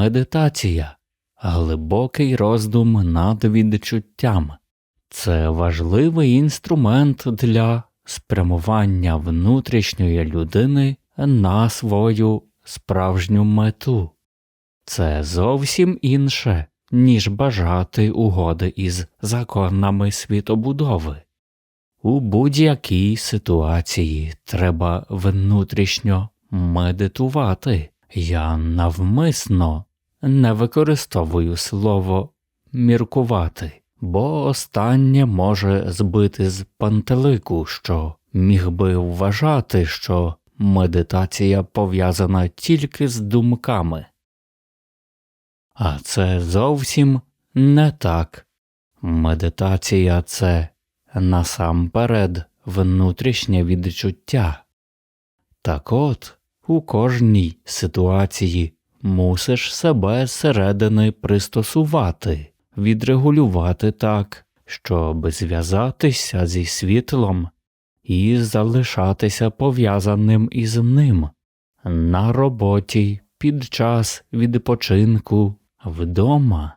медитація, глибокий роздум над відчуттям. Це важливий інструмент для спрямування внутрішньої людини на свою справжню мету. Це зовсім інше, ніж бажати угоди із законами світобудови. У будь-якій ситуації треба внутрішньо медитувати. Я навмисно не використовую слово міркувати, бо останнє може збити з пантелику, що міг би вважати, що медитація пов'язана тільки з думками. А це зовсім не так. Медитація це насамперед внутрішнє відчуття. Так от у кожній ситуації мусиш себе зсередини пристосувати, відрегулювати так, щоб зв'язатися зі світлом і залишатися пов'язаним із ним на роботі під час відпочинку вдома.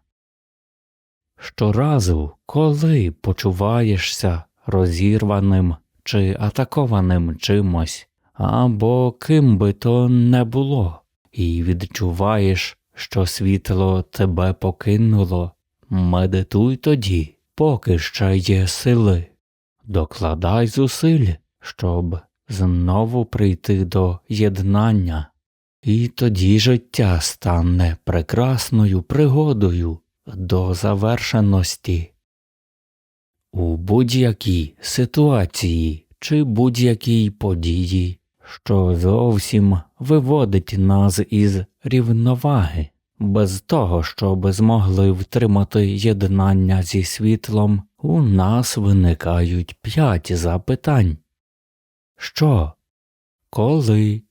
Щоразу, коли почуваєшся розірваним чи атакованим чимось, або ким би то не було, і відчуваєш, що світло тебе покинуло, медитуй тоді, поки ще є сили, докладай зусиль, щоб знову прийти до єднання, і тоді життя стане прекрасною пригодою до завершеності. У будь-якій ситуації чи будь-якій події, що зовсім виводить нас із рівноваги, без того, щоб змогли втримати єднання зі світлом, у нас виникають п'ять запитань. Що, коли,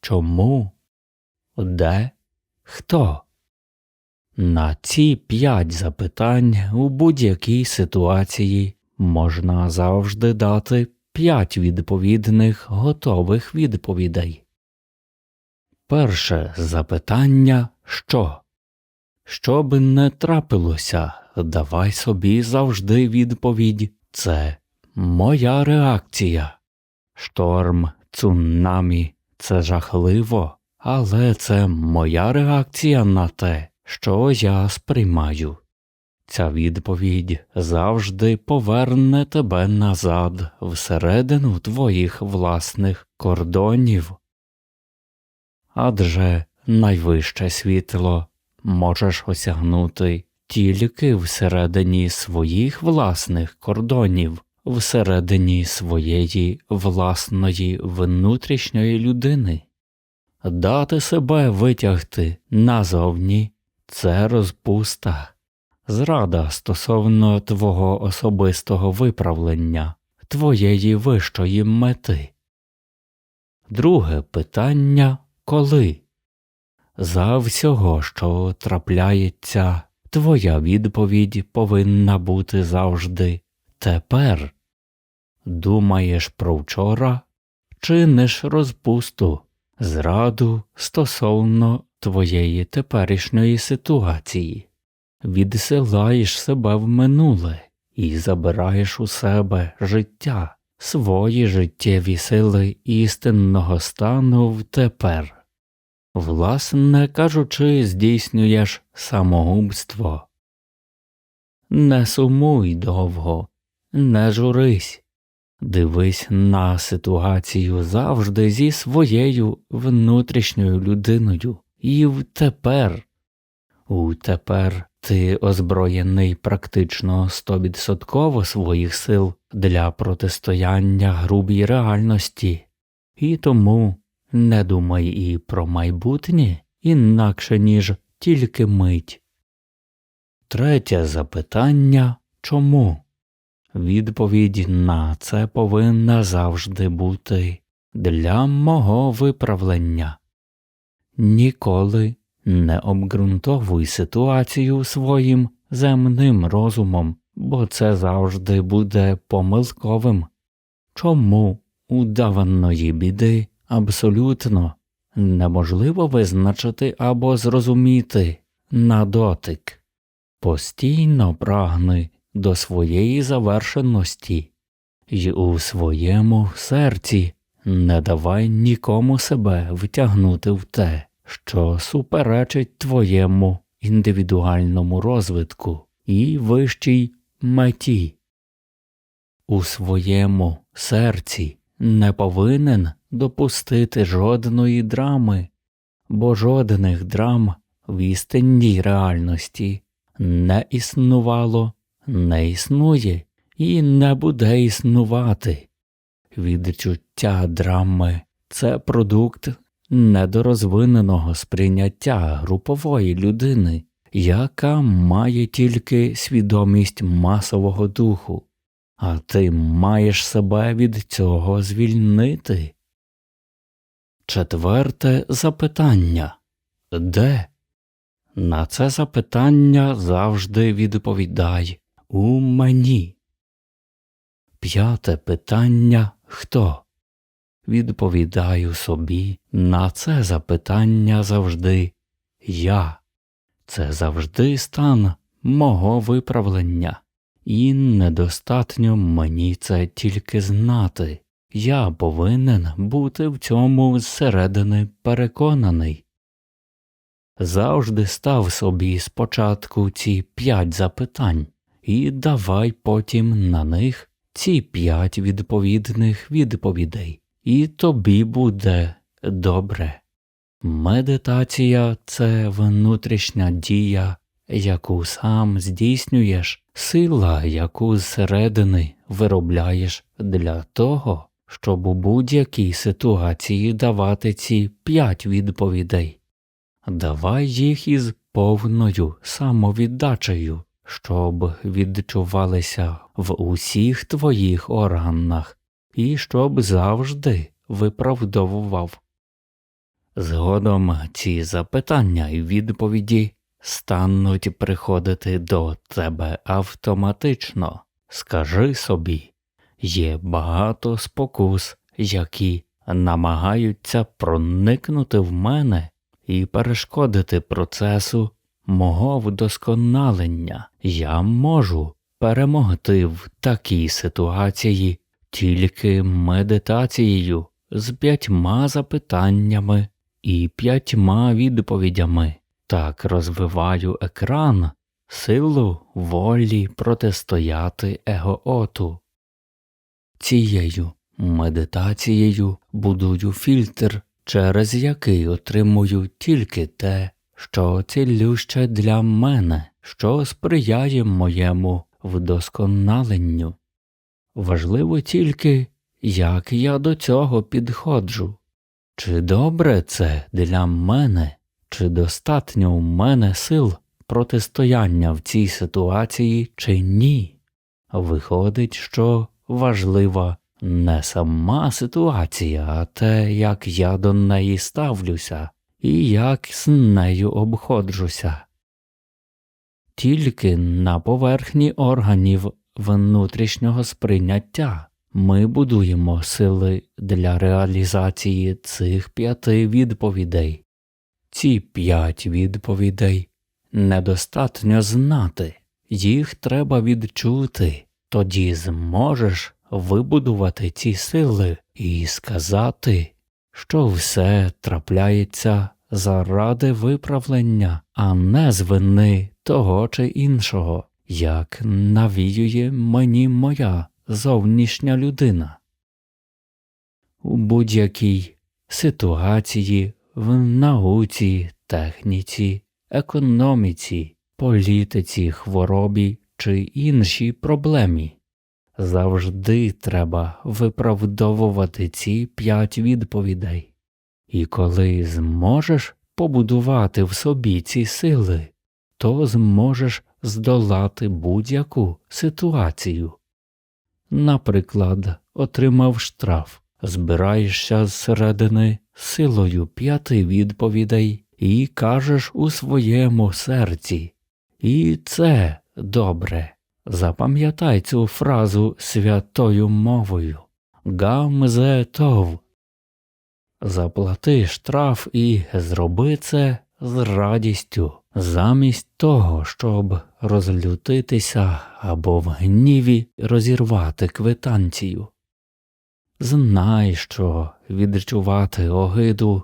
чому, де, хто. На ці п'ять запитань у будь-якій ситуації можна завжди дати п'ять відповідних готових відповідей. Перше запитання що? Що би не трапилося, давай собі завжди відповідь це моя реакція. Шторм, цунамі це жахливо, але це моя реакція на те, що я сприймаю. Ця відповідь завжди поверне тебе назад всередину твоїх власних кордонів. Адже найвище світло можеш осягнути тільки всередині своїх власних кордонів, всередині своєї власної внутрішньої людини, дати себе витягти назовні це розпуста, зрада стосовно твого особистого виправлення, твоєї вищої мети. Друге питання коли? За всього, що трапляється, твоя відповідь повинна бути завжди тепер. Думаєш про вчора, чиниш розпусту, зраду стосовно твоєї теперішньої ситуації, відсилаєш себе в минуле і забираєш у себе життя, свої життєві сили істинного стану в тепер. Власне кажучи, здійснюєш самогубство. Не сумуй довго, не журись, дивись на ситуацію завжди зі своєю внутрішньою людиною і в тепер. У тепер ти озброєний практично стовідсотково своїх сил для протистояння грубій реальності, і тому не думай і про майбутнє інакше, ніж тільки мить. Третє запитання чому? Відповідь на це повинна завжди бути для мого виправлення. Ніколи не обґрунтовуй ситуацію своїм земним розумом, бо це завжди буде помилковим. Чому удаваної біди абсолютно неможливо визначити або зрозуміти на дотик. Постійно прагни до своєї завершеності й у своєму серці не давай нікому себе втягнути в те, що суперечить твоєму індивідуальному розвитку і вищій меті. У своєму серці не повинен допустити жодної драми, бо жодних драм в істинній реальності не існувало, не існує і не буде існувати. Відчуття драми це продукт недорозвиненого сприйняття групової людини, яка має тільки свідомість масового духу, а ти маєш себе від цього звільнити. Четверте запитання Де? На це запитання завжди відповідай у мені. П'яте питання хто? Відповідаю собі на це запитання завжди я. Це завжди стан мого виправлення, і недостатньо мені це тільки знати. Я повинен бути в цьому зсередини переконаний. Завжди став собі спочатку ці п'ять запитань і давай потім на них ці п'ять відповідних відповідей, і тобі буде добре. Медитація це внутрішня дія, яку сам здійснюєш, сила, яку зсередини виробляєш для того, щоб у будь-якій ситуації давати ці п'ять відповідей. Давай їх із повною самовіддачею, щоб відчувалися в усіх твоїх органах і щоб завжди виправдовував. Згодом ці запитання і відповіді стануть приходити до тебе автоматично. Скажи собі, є багато спокус, які намагаються проникнути в мене і перешкодити процесу мого вдосконалення. Я можу перемогти в такій ситуації тільки медитацією з п'ятьма запитаннями і п'ятьма відповідями. Так розвиваю екран, силу волі протистояти егооту. Цією медитацією будую фільтр, через який отримую тільки те, що цілюще для мене, що сприяє моєму вдосконаленню. Важливо тільки, як я до цього підходжу. Чи добре це для мене, чи достатньо у мене сил протистояння в цій ситуації, чи ні? Виходить, що важлива не сама ситуація, а те, як я до неї ставлюся і як з нею обходжуся. Тільки на поверхні органів внутрішнього сприйняття ми будуємо сили для реалізації цих п'яти відповідей. Ці п'ять відповідей недостатньо знати, їх треба відчути, тоді зможеш вибудувати ці сили і сказати, що все трапляється заради виправлення, а не з вини того чи іншого, як навіює мені моя зовнішня людина. У будь-якій ситуації в науці, техніці, економіці, політиці, хворобі чи іншій проблемі. Завжди треба виправдовувати ці п'ять відповідей, і коли зможеш побудувати в собі ці сили, то зможеш здолати будь-яку ситуацію. Наприклад, отримав штраф, збираєшся зсередини силою п'яти відповідей і кажеш у своєму серці, і це добре. Запам'ятай цю фразу святою мовою Гамзе Тов. заплати штраф і зроби це з радістю, замість того, щоб розлютитися або в гніві розірвати квитанцію. Знай, що відчувати огиду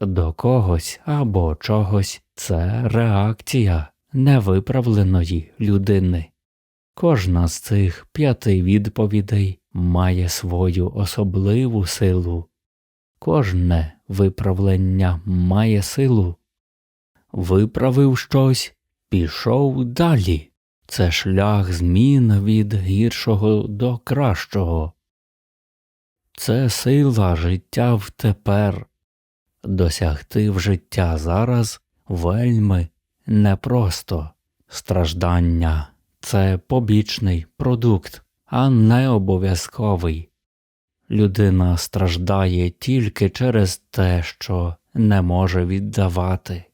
до когось або чогось це реакція невиправленої людини. Кожна з цих п'яти відповідей має свою особливу силу, кожне виправлення має силу. Виправив щось, пішов далі. Це шлях змін від гіршого до кращого. Це сила життя втепер. Досягти в життя зараз вельми непросто. Страждання це побічний продукт, а не обов'язковий. Людина страждає тільки через те, що не може віддавати.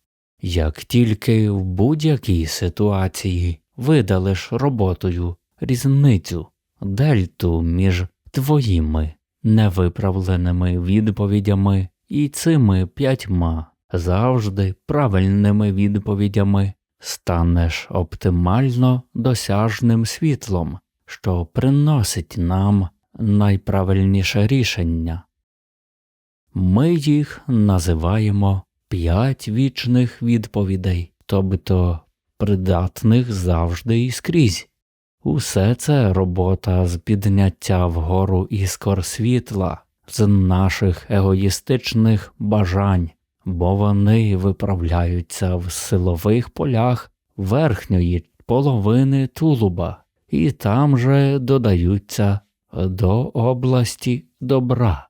Як тільки в будь-якій ситуації видалиш роботою різницю, дельту між твоїми невиправленими відповідями і цими п'ятьма завжди правильними відповідями станеш оптимально досяжним світлом, що приносить нам найправильніше рішення. Ми їх називаємо п'ять вічних відповідей, тобто придатних завжди і скрізь. Усе це робота з підняття вгору іскор світла, з наших егоїстичних бажань, бо вони виправляються в силових полях верхньої половини тулуба і там же додаються до області добра.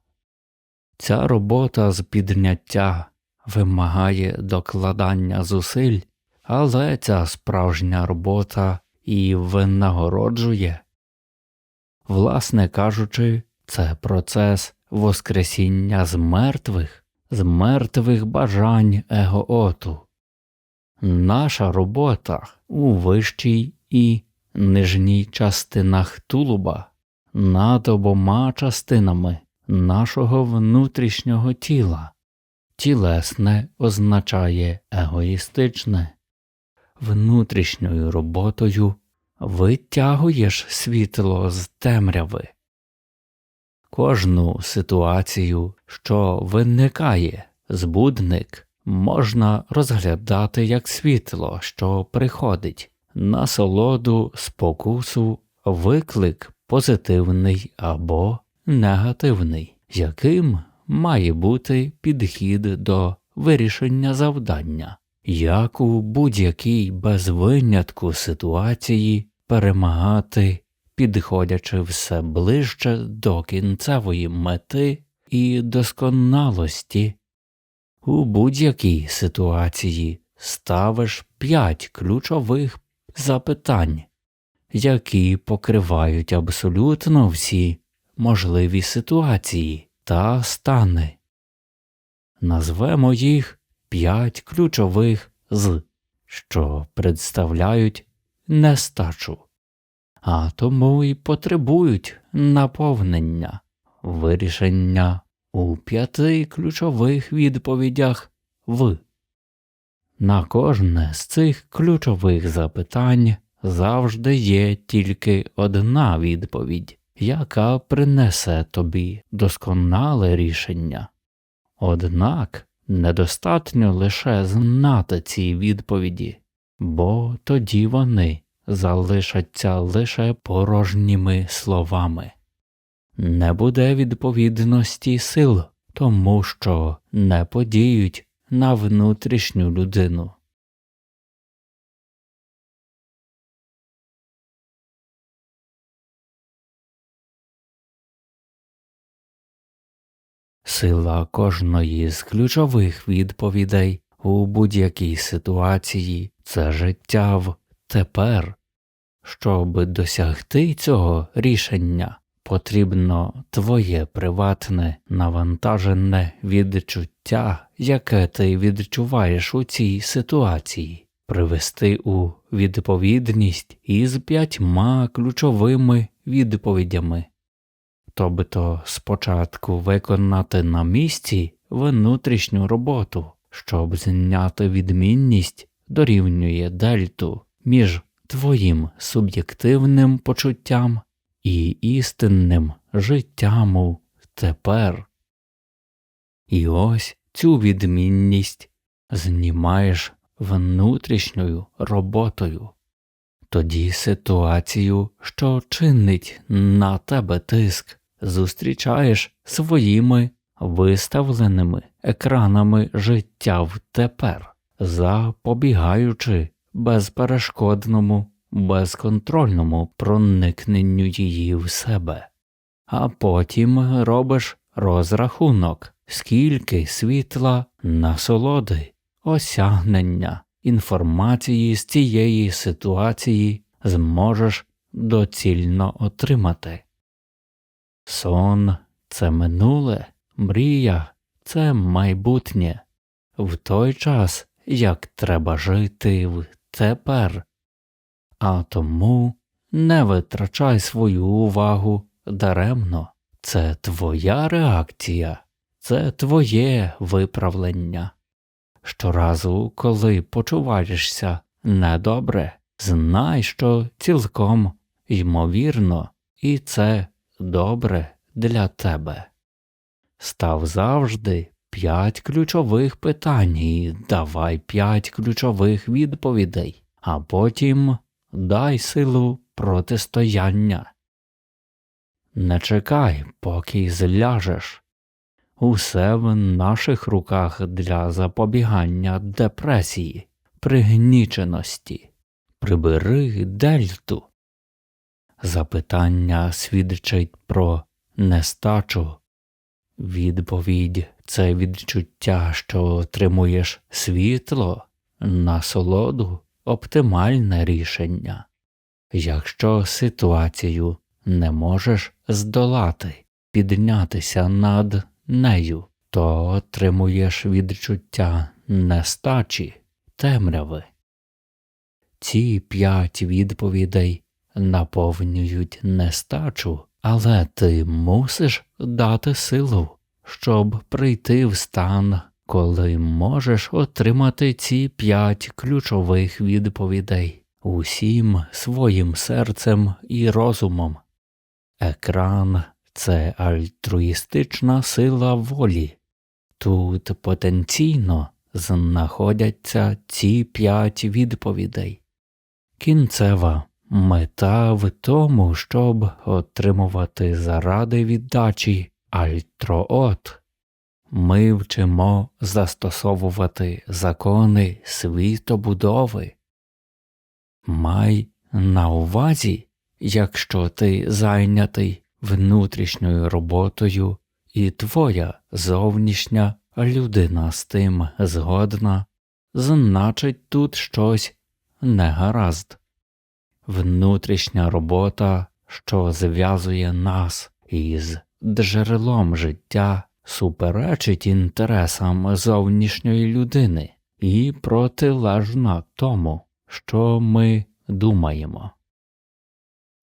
Ця робота з підняття вимагає докладання зусиль, але ця справжня робота і винагороджує. Власне кажучи, це процес воскресіння з мертвих, з мертвих бажань егооту. Наша робота у вищій і нижній частинах тулуба над обома частинами нашого внутрішнього тіла. Тілесне означає егоїстичне, внутрішньою роботою витягуєш світло з темряви. Кожну ситуацію, що виникає, збудник, можна розглядати як світло, що приходить, насолоду, спокусу, виклик позитивний або негативний, яким має бути підхід до вирішення завдання, як у будь-якій без винятку ситуації перемагати, підходячи все ближче до кінцевої мети і досконалості. У будь-якій ситуації ставиш п'ять ключових запитань, які покривають абсолютно всі можливі ситуації та стани. Назвемо їх п'ять ключових з, що представляють нестачу, а тому й потребують наповнення, вирішення у п'яти ключових відповідях в. На кожне з цих ключових запитань завжди є тільки одна відповідь яка принесе тобі досконале рішення. Однак недостатньо лише знати ці відповіді, бо тоді вони залишаться лише порожніми словами. Не буде відповідності сил, тому що не подіють на внутрішню людину. Сила кожної з ключових відповідей у будь-якій ситуації це життя в тепер. Щоб досягти цього рішення, потрібно твоє приватне навантажене відчуття, яке ти відчуваєш у цій ситуації, привести у відповідність із п'ятьма ключовими відповідями. Тобто спочатку виконати на місці внутрішню роботу, щоб зняти відмінність дорівнює дельту між твоїм суб'єктивним почуттям і істинним життям тепер. І ось цю відмінність знімаєш внутрішньою роботою, тоді ситуацію, що чинить на тебе тиск, зустрічаєш своїми виставленими екранами життя в тепер, запобігаючи безперешкодному, безконтрольному проникненню її в себе, а потім робиш розрахунок, скільки світла, насолоди, осягнення, інформації з цієї ситуації зможеш доцільно отримати. Сон це минуле, мрія це майбутнє, в той час як треба жити в тепер, а тому не витрачай свою увагу даремно. Це твоя реакція, це твоє виправлення. Щоразу, коли почуваєшся недобре, знай, що цілком ймовірно, і це добре для тебе. Став завжди п'ять ключових питань і давай п'ять ключових відповідей, а потім дай силу протистояння. Не чекай, поки зляжеш. Усе в наших руках для запобігання депресії, пригніченості. Прибери дельту. Запитання свідчить про нестачу. Відповідь це відчуття, що отримуєш світло, насолоду, оптимальне рішення. Якщо ситуацію не можеш здолати, піднятися над нею, то отримуєш відчуття нестачі, темряви. Ці п'ять відповідей наповнюють нестачу, але ти мусиш дати силу, щоб прийти в стан, коли можеш отримати ці п'ять ключових відповідей усім своїм серцем і розумом. Екран це альтруїстична сила волі. Тут потенційно знаходяться ці п'ять відповідей. Кінцева мета в тому, щоб отримувати заради віддачі альтроот. Ми вчимо застосовувати закони світобудови. Май на увазі, якщо ти зайнятий внутрішньою роботою і твоя зовнішня людина з тим згодна, значить тут щось негаразд. Внутрішня робота, що зв'язує нас із джерелом життя, суперечить інтересам зовнішньої людини і протилежна тому, що ми думаємо.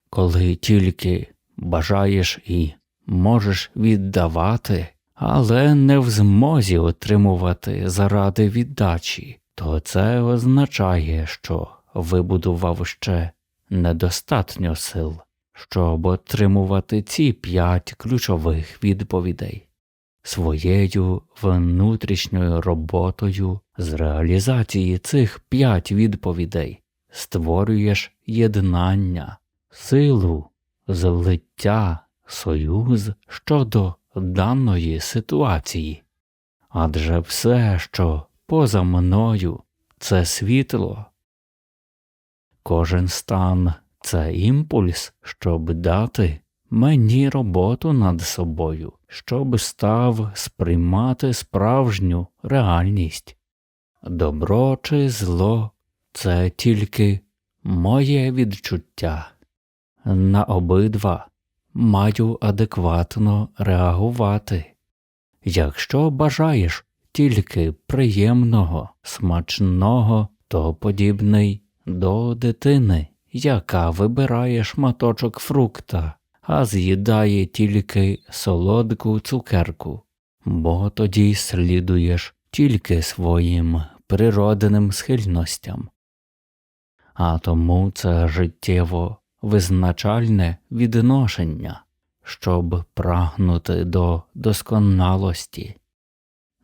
Коли тільки бажаєш і можеш віддавати, але не в змозі отримувати заради віддачі, то це означає, що вибудував ще недостатньо сил, щоб отримувати ці п'ять ключових відповідей. Своєю внутрішньою роботою з реалізації цих п'ять відповідей створюєш єднання, силу, злиття, союз щодо даної ситуації, адже все, що поза мною, це світло, кожен стан це імпульс, щоб дати мені роботу над собою, щоб став сприймати справжню реальність. Добро чи зло це тільки моє відчуття. На обидва маю адекватно реагувати. Якщо бажаєш тільки приємного, смачного, то подібний до дитини, яка вибирає шматочок фрукта, а з'їдає тільки солодку цукерку. бо тоді слідуєш тільки своїм природним схильностям. А тому це життєво визначальне відношення, щоб прагнути до досконалості.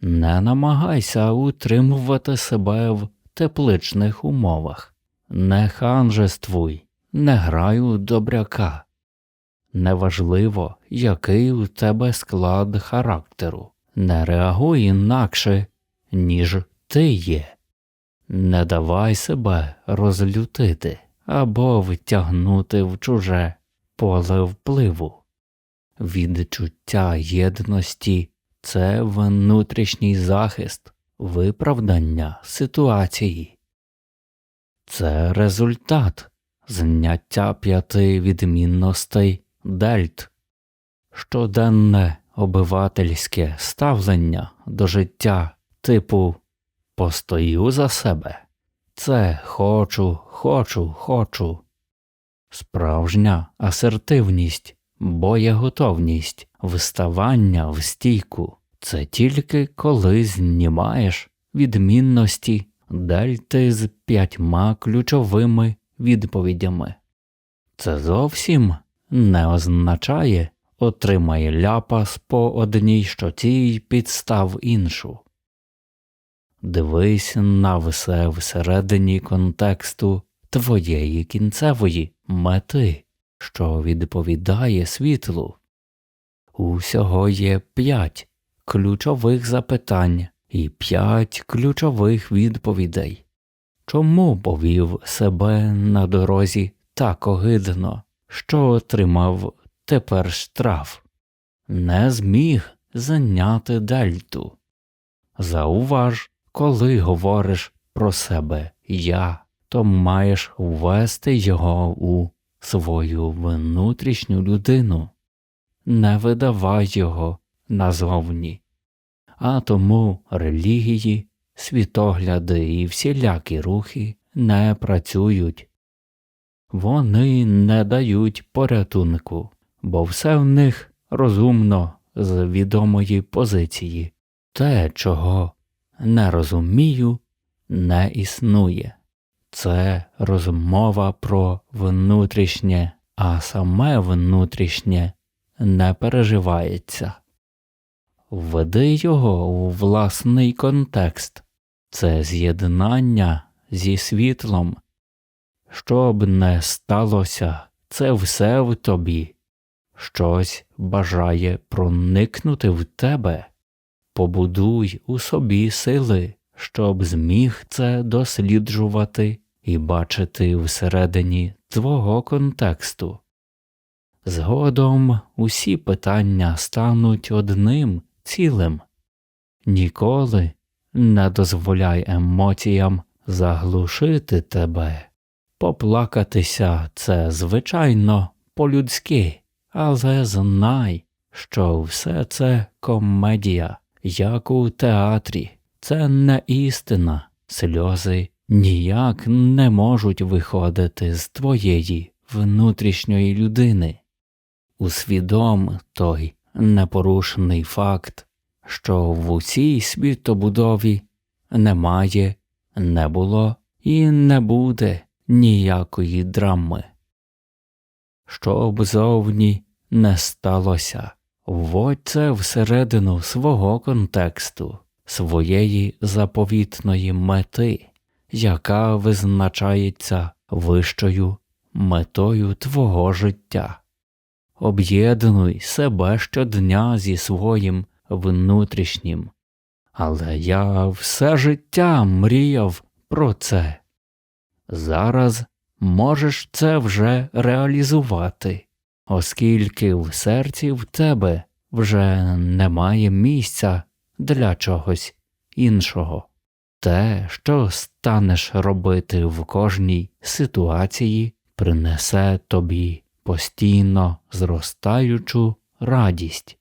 Не намагайся утримувати себе в тепличних умовах, не ханжествуй, не грай у добряка. Неважливо, який у тебе склад характеру, не реагуй інакше, ніж ти є. Не давай себе розлютити або втягнути в чуже поле впливу. Відчуття єдності це внутрішній захист, виправдання ситуації, це результат зняття п'яти відмінностей дельт, щоденне обивательське ставлення до життя типу постою за себе. Це хочу, хочу, хочу. Справжня асертивність, боєготовність, вставання в стійку це тільки коли знімаєш відмінності дельти з п'ятьма ключовими відповідями. Це зовсім не означає отримай ляпас по одній щоці й підстав іншу. Дивись на все всередині контексту твоєї кінцевої мети, що відповідає світлу. Усього є п'ять ключових запитань і п'ять ключових відповідей. Чому повів себе на дорозі так огидно, що отримав тепер штраф? Не зміг зайняти дельту. Зауваж, коли говориш про себе я, то маєш ввести його у свою внутрішню людину, не видавай його назовні, а тому релігії, світогляди і всілякі рухи не працюють. Вони не дають порятунку, бо все в них розумно з відомої позиції, те, чого не розумію, не існує. Це розмова про внутрішнє, а саме внутрішнє не переживається. Введи його у власний контекст, це з'єднання зі світлом. Що б не сталося, це все в тобі, щось бажає проникнути в тебе, побудуй у собі сили, щоб зміг це досліджувати і бачити всередині твого контексту. Згодом усі питання стануть одним цілим. Ніколи не дозволяй емоціям заглушити тебе. Поплакатися це, звичайно, по-людськи, але знай, що все це комедія, як у театрі, це не істина, сльози ніяк не можуть виходити з твоєї внутрішньої людини. Усвідом той непорушний факт, що в усій світобудові немає, не було і не буде ніякої драми. Щоб зовні не сталося, вводь це всередину свого контексту, своєї заповітної мети, яка визначається вищою метою твого життя. Об'єднуй себе щодня зі своїм внутрішнім. Але я все життя мріяв про це. Зараз можеш це вже реалізувати, оскільки в серці в тебе вже немає місця для чогось іншого. Те, що станеш робити в кожній ситуації, принесе тобі постійно зростаючу радість.